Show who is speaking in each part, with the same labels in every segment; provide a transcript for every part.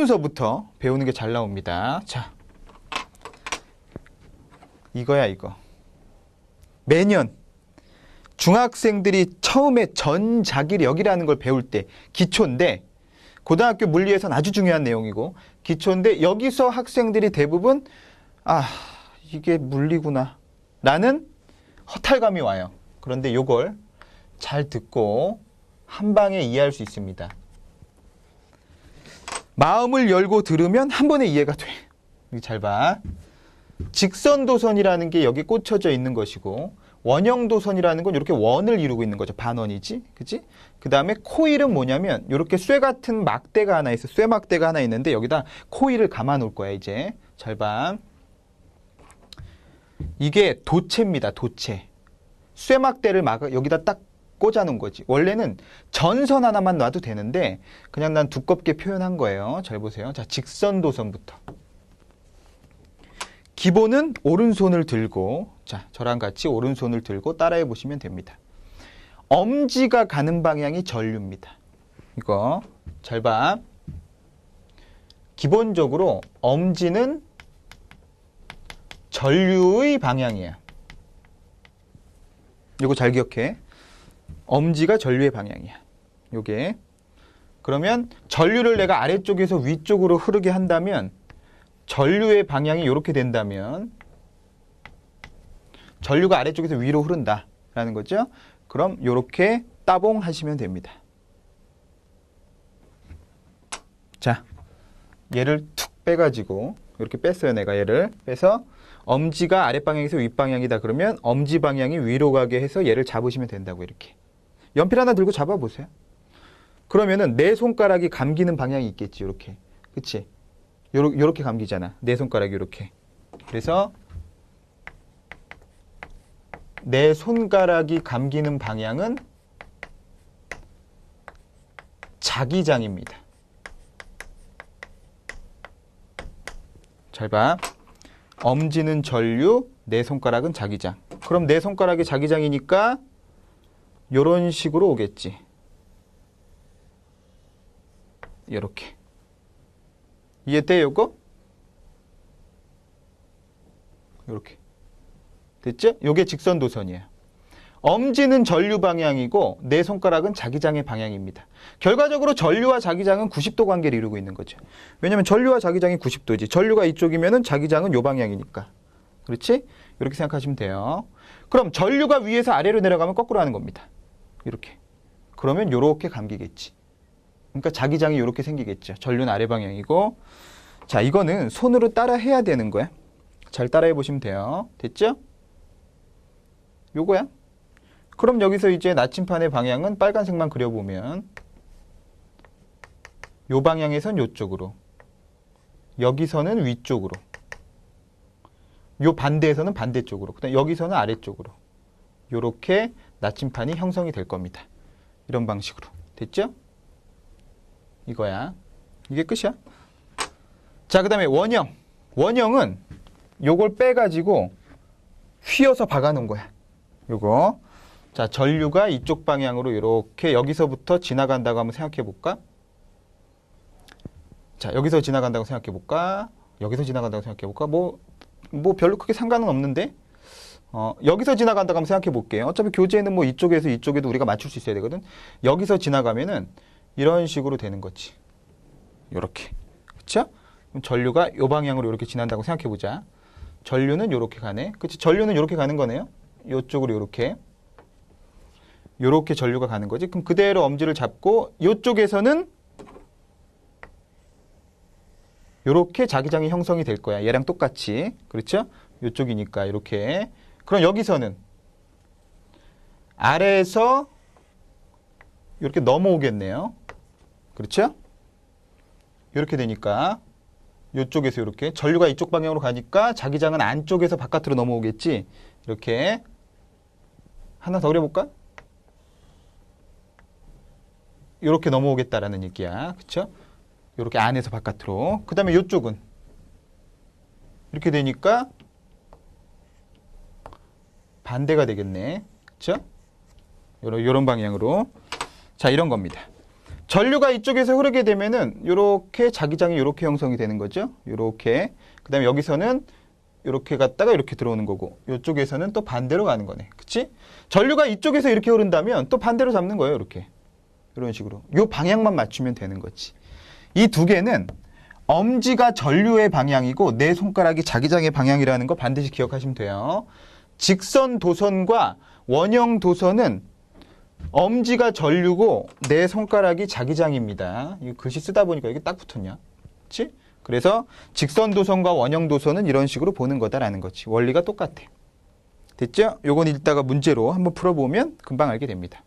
Speaker 1: 순서부터 배우는 게 잘 나옵니다. 자, 이거야 이거. 매년 중학생들이 처음에 전자기력이라는 걸 배울 때 기초인데 고등학교 물리에서는 아주 중요한 내용이고 기초인데 여기서 학생들이 대부분 아 이게 물리구나 라는 허탈감이 와요. 그런데 요걸 잘 듣고 한 방에 이해할 수 있습니다. 마음을 열고 들으면 한 번에 이해가 돼. 잘 봐. 직선 도선이라는 게 여기 꽂혀져 있는 것이고 원형 도선이라는 건 이렇게 원을 이루고 있는 거죠. 반원이지. 그지? 그 다음에 코일은 뭐냐면 이렇게 쇠 같은 막대가 하나 있어. 쇠 막대가 하나 있는데 여기다 코일을 감아 놓을 거야, 이제. 잘 봐. 이게 도체입니다. 도체. 쇠 막대를 막 여기다 딱 꽂아 놓은 거지. 원래는 전선 하나만 놔도 되는데 그냥 난 두껍게 표현한 거예요. 잘 보세요. 자, 직선 도선부터. 기본은 오른손을 들고 자 저랑 같이 오른손을 들고 따라해 보시면 됩니다. 엄지가 가는 방향이 전류입니다. 이거 잘 봐. 기본적으로 엄지는 전류의 방향이야. 이거 잘 기억해. 엄지가 전류의 방향이야. 요게. 그러면 전류를 내가 아래쪽에서 위쪽으로 흐르게 한다면 전류의 방향이 이렇게 된다면 전류가 아래쪽에서 위로 흐른다 라는 거죠. 그럼 이렇게 따봉 하시면 됩니다. 자, 얘를 툭 빼가지고 이렇게 뺐어요. 내가 얘를 빼서 엄지가 아랫방향에서 윗방향이다 그러면 엄지 방향이 위로 가게 해서 얘를 잡으시면 된다고 이렇게. 연필 하나 들고 잡아보세요. 그러면은 내 손가락이 감기는 방향이 있겠지. 이렇게. 그치? 요렇게, 요렇게 감기잖아. 내 손가락이 이렇게. 그래서 내 손가락이 감기는 방향은 자기장입니다. 잘 봐. 엄지는 전류, 내 손가락은 자기장. 그럼 내 손가락이 자기장이니까 요런 식으로 오겠지. 요렇게. 이해돼 요거? 요렇게. 됐죠? 요게 직선 도선이에요. 엄지는 전류 방향이고 내 손가락은 자기장의 방향입니다. 결과적으로 전류와 자기장은 90도 관계를 이루고 있는 거죠. 왜냐면 전류와 자기장이 90도지. 전류가 이쪽이면은 자기장은 요 방향이니까. 그렇지? 이렇게 생각하시면 돼요. 그럼 전류가 위에서 아래로 내려가면 거꾸로 하는 겁니다. 이렇게. 그러면 요렇게 감기겠지. 그러니까 자기장이 이렇게 생기겠죠. 전류는 아래 방향이고 자 이거는 손으로 따라 해야 되는 거야. 잘 따라해 보시면 돼요. 됐죠? 요거야. 그럼 여기서 이제 나침판의 방향은 빨간색만 그려보면 요 방향에선 요쪽으로 여기서는 위쪽으로 요 반대에서는 반대쪽으로 그다음 여기서는 아래쪽으로 요렇게 나침판이 형성이 될 겁니다. 이런 방식으로 됐죠? 이거야. 이게 끝이야. 자, 그 다음에 원형. 원형은 요걸 빼가지고 휘어서 박아놓은 거야. 요거. 자, 전류가 이쪽 방향으로 이렇게 여기서부터 지나간다고 한번 생각해 볼까? 자, 여기서 지나간다고 생각해 볼까? 여기서 지나간다고 생각해 볼까? 뭐, 뭐 별로 크게 상관은 없는데, 어, 여기서 지나간다고 한번 생각해 볼게요. 어차피 교재는 뭐 이쪽에서 이쪽에도 우리가 맞출 수 있어야 되거든. 여기서 지나가면은 이런 식으로 되는 거지. 요렇게. 그쵸? 그럼 전류가 요 방향으로 이렇게 지난다고 생각해 보자. 전류는 요렇게 가네. 그치? 전류는 요렇게 가는 거네요. 요쪽으로 요렇게. 요렇게 전류가 가는 거지. 그럼 그대로 엄지를 잡고 요쪽에서는 요렇게 자기장이 형성이 될 거야. 얘랑 똑같이. 그렇죠? 요쪽이니까 이렇게. 그럼 여기서는 아래에서 이렇게 넘어오겠네요. 그렇죠? 이렇게 되니까 이쪽에서 이렇게 전류가 이쪽 방향으로 가니까 자기장은 안쪽에서 바깥으로 넘어오겠지. 이렇게 하나 더 그려볼까? 이렇게 넘어오겠다라는 얘기야. 그쵸? 이렇게 안에서 바깥으로. 그 다음에 이쪽은 이렇게 되니까 반대가 되겠네. 그쵸? 요런, 방향으로. 자, 이런 겁니다. 전류가 이쪽에서 흐르게 되면은 요렇게 자기장이 요렇게 형성이 되는 거죠. 요렇게. 그다음에 여기서는 요렇게 갔다가 이렇게 들어오는 거고 요쪽에서는 또 반대로 가는 거네. 그치? 전류가 이쪽에서 이렇게 흐른다면 또 반대로 잡는 거예요. 이렇게. 이런 식으로. 요 방향만 맞추면 되는 거지. 이 두 개는 엄지가 전류의 방향이고 내 손가락이 자기장의 방향이라는 거 반드시 기억하시면 돼요. 직선 도선과 원형 도선은 엄지가 전류고 내 손가락이 자기장입니다. 이 글씨 쓰다 보니까 이게 딱 붙었냐? 그렇지? 그래서 직선 도선과 원형 도선은 이런 식으로 보는 거다라는 거지. 원리가 똑같아. 됐죠? 요건 읽다가 문제로 한번 풀어보면 금방 알게 됩니다.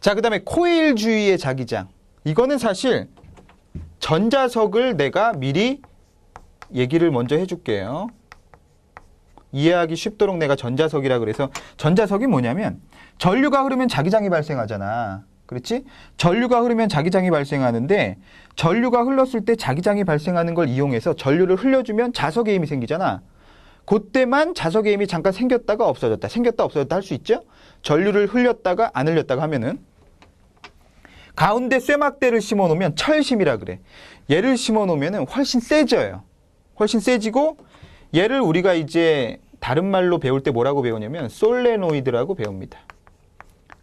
Speaker 1: 자, 그 다음에 코일 주위의 자기장. 이거는 사실 전자석을 내가 미리 얘기를 먼저 해줄게요. 이해하기 쉽도록 내가 전자석이라 그래서 전자석이 뭐냐면 전류가 흐르면 자기장이 발생하잖아. 그렇지? 전류가 흐르면 자기장이 발생하는데 전류가 흘렀을 때 자기장이 발생하는 걸 이용해서 전류를 흘려주면 자석의 힘이 생기잖아. 그때만 자석의 힘이 잠깐 생겼다가 없어졌다. 생겼다 없어졌다 할 수 있죠? 전류를 흘렸다가 안 흘렸다가 하면은 가운데 쇠막대를 심어 놓으면 철심이라 그래. 얘를 심어 놓으면 훨씬 세져요. 훨씬 세지고 얘를 우리가 이제 다른 말로 배울 때 뭐라고 배우냐면 솔레노이드라고 배웁니다.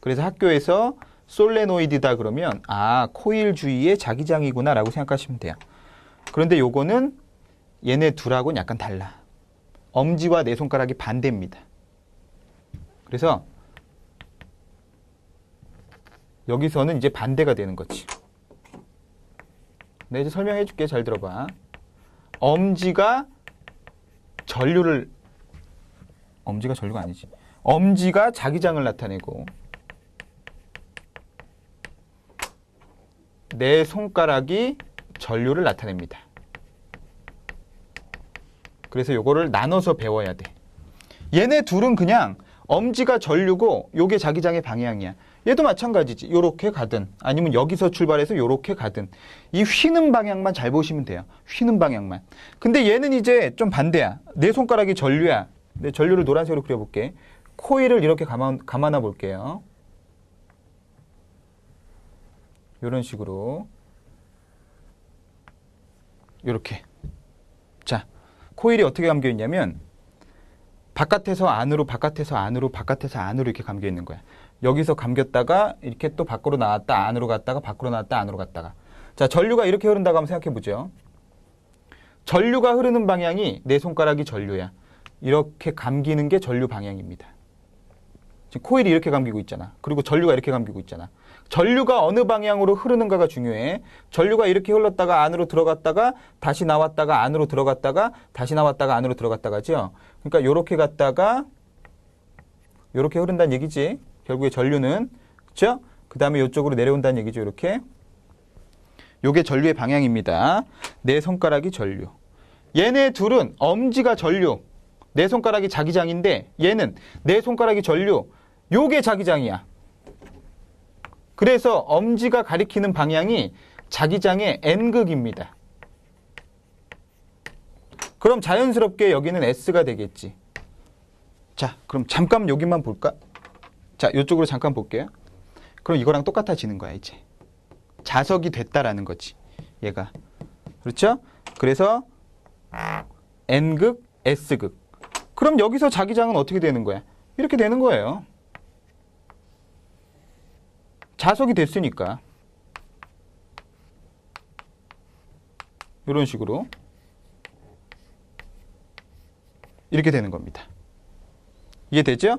Speaker 1: 그래서 학교에서 솔레노이드다 그러면 아 코일 주위의 자기장이구나 라고 생각하시면 돼요. 그런데 요거는 얘네 둘하고는 약간 달라. 엄지와 내 손가락이 반대입니다. 그래서 여기서는 이제 반대가 되는 거지. 네, 이제 설명해 줄게. 잘 들어봐. 엄지가 전류를 엄지가 전류가 아니지. 엄지가 자기장을 나타내고 내 손가락이 전류를 나타냅니다. 그래서 요거를 나눠서 배워야 돼. 얘네 둘은 그냥 엄지가 전류고 요게 자기장의 방향이야. 얘도 마찬가지지. 요렇게 가든 아니면 여기서 출발해서 요렇게 가든 이 휘는 방향만 잘 보시면 돼요. 휘는 방향만. 근데 얘는 이제 좀 반대야. 내 손가락이 전류야. 내 전류를 노란색으로 그려볼게. 코일을 이렇게 감아, 감아놔 볼게요. 이런 식으로. 이렇게. 자 코일이 어떻게 감겨 있냐면 바깥에서 안으로 바깥에서 안으로 바깥에서 안으로 이렇게 감겨 있는 거야. 여기서 감겼다가 이렇게 또 밖으로 나왔다 안으로 갔다가 밖으로 나왔다 안으로 갔다가. 자 전류가 이렇게 흐른다고 한번 생각해 보죠. 전류가 흐르는 방향이 내 손가락이 전류야 이렇게 감기는 게 전류 방향입니다 지금 코일이 이렇게 감기고 있잖아 그리고 전류가 이렇게 감기고 있잖아 전류가 어느 방향으로 흐르는가가 중요해. 전류가 이렇게 흘렀다가 안으로 들어갔다가 다시 나왔다가 안으로 들어갔다가 다시 나왔다가 안으로 들어갔다가죠. 그러니까 요렇게 갔다가 요렇게 흐른다는 얘기지. 결국에 전류는 그렇죠? 그다음에 요쪽으로 내려온다는 얘기죠. 이렇게. 요게 전류의 방향입니다. 내 손가락이 전류. 얘네 둘은 엄지가 전류. 내 손가락이 자기장인데 얘는 내 손가락이 전류. 요게 자기장이야. 그래서 엄지가 가리키는 방향이 자기장의 N극입니다. 그럼 자연스럽게 여기는 S가 되겠지. 자, 그럼 잠깐 여기만 볼까? 자, 이쪽으로 잠깐 볼게요. 그럼 이거랑 똑같아지는 거야, 이제. 자석이 됐다라는 거지. 얘가. 그렇죠? 그래서 N극, S극. 그럼 여기서 자기장은 어떻게 되는 거야? 이렇게 되는 거예요. 자석이 됐으니까 이런 식으로 이렇게 되는 겁니다. 이해되죠?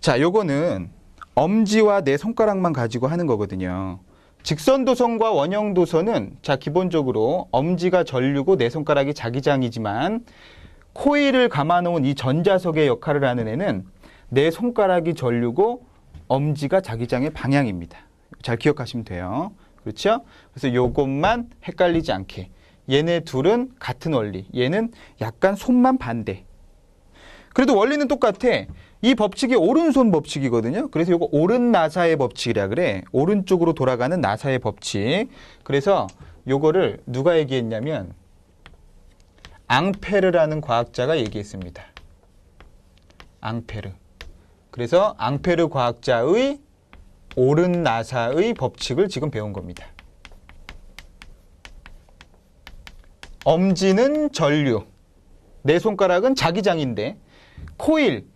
Speaker 1: 자, 요거는 엄지와 내 손가락만 가지고 하는 거거든요. 직선 도선과 원형 도선은 자, 기본적으로 엄지가 전류고 내 손가락이 자기장이지만 코일을 감아 놓은 이 전자석의 역할을 하는 애는 내 손가락이 전류고 엄지가 자기장의 방향입니다. 잘 기억하시면 돼요. 그렇죠? 그래서 요것만 헷갈리지 않게. 얘네 둘은 같은 원리. 얘는 약간 손만 반대. 그래도 원리는 똑같아. 이 법칙이 오른손 법칙이거든요. 그래서 요거 오른 나사의 법칙이라 그래. 오른쪽으로 돌아가는 나사의 법칙. 그래서 요거를 누가 얘기했냐면 앙페르라는 과학자가 얘기했습니다. 앙페르. 그래서 앙페르 과학자의 오른 나사의 법칙을 지금 배운 겁니다. 엄지는 전류, 내 손가락은 자기장인데 코일,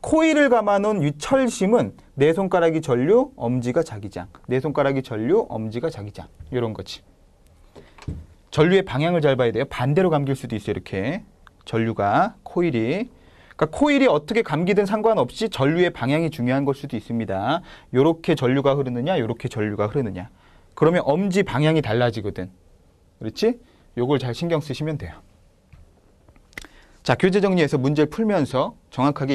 Speaker 1: 코일을 감아놓은 이 철심은 내 손가락이 전류, 엄지가 자기장. 내 손가락이 전류, 엄지가 자기장. 이런 거지. 전류의 방향을 잘 봐야 돼요. 반대로 감길 수도 있어요. 이렇게 전류가 코일이. 그러니까 코일이 어떻게 감기든 상관없이 전류의 방향이 중요한 걸 수도 있습니다. 이렇게 전류가 흐르느냐, 이렇게 전류가 흐르느냐. 그러면 엄지 방향이 달라지거든. 그렇지? 요걸 잘 신경 쓰시면 돼요. 자, 교재 정리해서 문제를 풀면서 정확하게